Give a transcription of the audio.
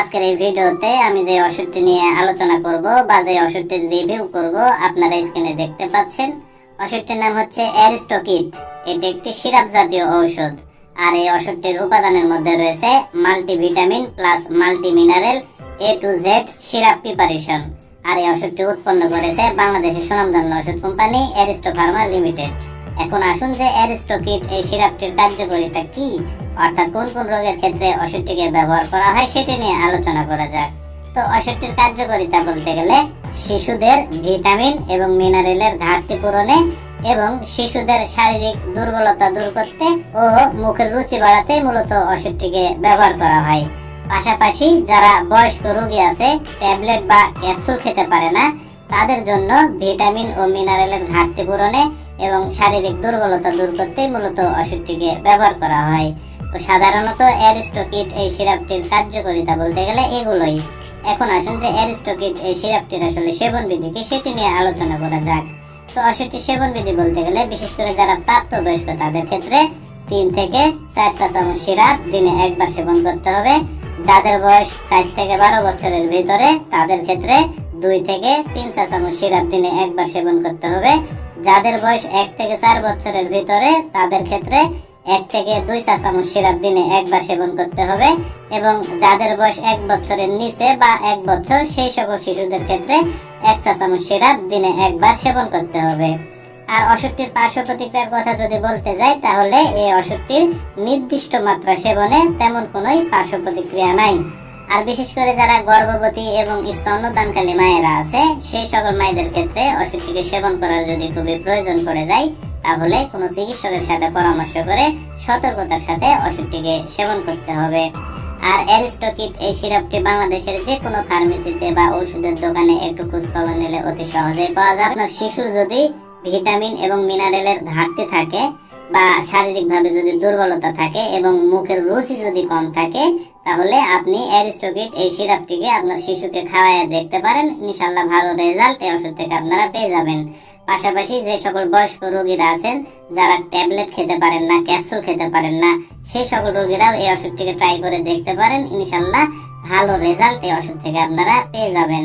আজকের এই ভিডিওতে আমি যে ওষুধটি নিয়ে আলোচনা করব বা যে ওষুধটির রিভিউ করব, আপনারা স্ক্রিনে দেখতে পাচ্ছেন। ওষুধটির নাম হচ্ছে অ্যারিস্টোকিট। এটি একটি সিরাপ জাতীয় ঔষধ। আর এই ওষুধটির উপাদানের মধ্যে রয়েছে multivitamin plus multi mineral A to Z syrup preparation. আর এই ওষুধটি উৎপন্ন করেছে বাংলাদেশের সুনামধন্য ওষুধ কোম্পানি অ্যারিস্টো ফার্মা লিমিটেড। এখন আসুন যে অ্যারিস্টোকিট এই সিরাপটির কার্যকারিতা কি? অর্থাৎ কোন কোন রোগের ক্ষেত্রে ওষুধটিকে ব্যবহার করা হয় সেটি নিয়ে আলোচনা করা যাক। তো ওষুধটির কার্যকারিতা বলতে গেলে শিশুদের ভিটামিন এবং মিনারেলের ঘাটতি পূরণে এবং শিশুদের শারীরিক দুর্বলতা দূর করতে ও মুখের রুচি বাড়াতে মূলত ওষুধটিকে ব্যবহার করা হয়। পাশাপাশি যারা বয়স্ক রোগী আছে, ট্যাবলেট বা ক্যাপসুল খেতে পারে না, তাদের জন্য ভিটামিন ও মিনারেলের ঘাটতি পূরণে এবং শারীরিক দুর্বলতা দূর করতে মূলত ওষুধটিকে ব্যবহার করা হয়। তো সাধারণত অ্যারিস্টোকিট এই সিরাপটির কার্যকারিতা বলতে গেলে এগুলোই। এখন আসুন যে অ্যারিস্টোকিট এই সিরাপটির আসলে সেবন বিধি কি সেটি নিয়ে আলোচনা করা যাক। তো ওষুধটি সেবন বিধি বলতে গেলে বিশেষ করে যারা প্রাপ্তবয়স্ক তাদের ক্ষেত্রে তিন থেকে চার চা চামচ সিরাপ দিনে একবার সেবন করতে হবে। যাদের বয়স চার থেকে বারো বছরের ভিতরে তাদের ক্ষেত্রে দুই থেকে তিন চা চামচ সিরাপ দিনে একবার সেবন করতে হবে। যাদের বয়স এক থেকে চার বছরের ভিতরে, তাদের ক্ষেত্রে এক থেকে দুই চা চামচ সিরাপ দিনে একবার সেবন করতে হবে এবং যাদের বয়স এক বছরের নিচে বা এক বছর, সেই সকল শিশুদের ক্ষেত্রে এক চা চামচ সিরাপ দিনে একবার সেবন করতে হবে। আর ওষুধটির পার্শ্ব প্রতিক্রিয়ার কথা যদি বলতে যাই, তাহলে এই ওষুধটির নির্দিষ্ট মাত্রা সেবনে তেমন কোনোই পার্শ্ব প্রতিক্রিয়া নাই। আর বিশেষ করে যারা গর্ভবতী এবং স্তন্যদানকালী মায়েরা আছে, সেই সকল মায়েদের ক্ষেত্রে ওষুধটিকে সেবন করার যদি খুবই প্রয়োজন পড়ে যায়, তাহলে কোনো চিকিৎসকের সাথে পরামর্শ করে সতর্কতার সাথে ওষুধটিকে সেবন করতে হবে। আর অ্যারিস্টোকিট এই সিরাপটি বাংলাদেশের যে কোনো ফার্মেসিতে বা ওষুধের দোকানে একটু খোঁজ খবর নিলে অতি সহজেই পাওয়া যায়। আপনার শিশুর যদি ভিটামিন এবং মিনারেলের ঘাটতি থাকে বা শারীরিকভাবে যদি দুর্বলতা থাকে এবং মুখের রুচি যদি কম থাকে, তাহলে আপনি অ্যারিস্টোকিট এই সিরাপটিকে আপনার শিশুকে খাওয়ায় দেখতে পারেন। ইনশাল্লাহ ভালো রেজাল্ট এই ওষুধ থেকে আপনারা পেয়ে যাবেন। পাশাপাশি যে সকল বয়স্ক রোগীরা আছেন, যারা ট্যাবলেট খেতে পারেন না, ক্যাপসুল খেতে পারেন না, সেই সকল রোগীরাও এই ওষুধটিকে ট্রাই করে দেখতে পারেন। ইনশাল্লাহ ভালো রেজাল্ট এই ওষুধ থেকে আপনারা পেয়ে যাবেন।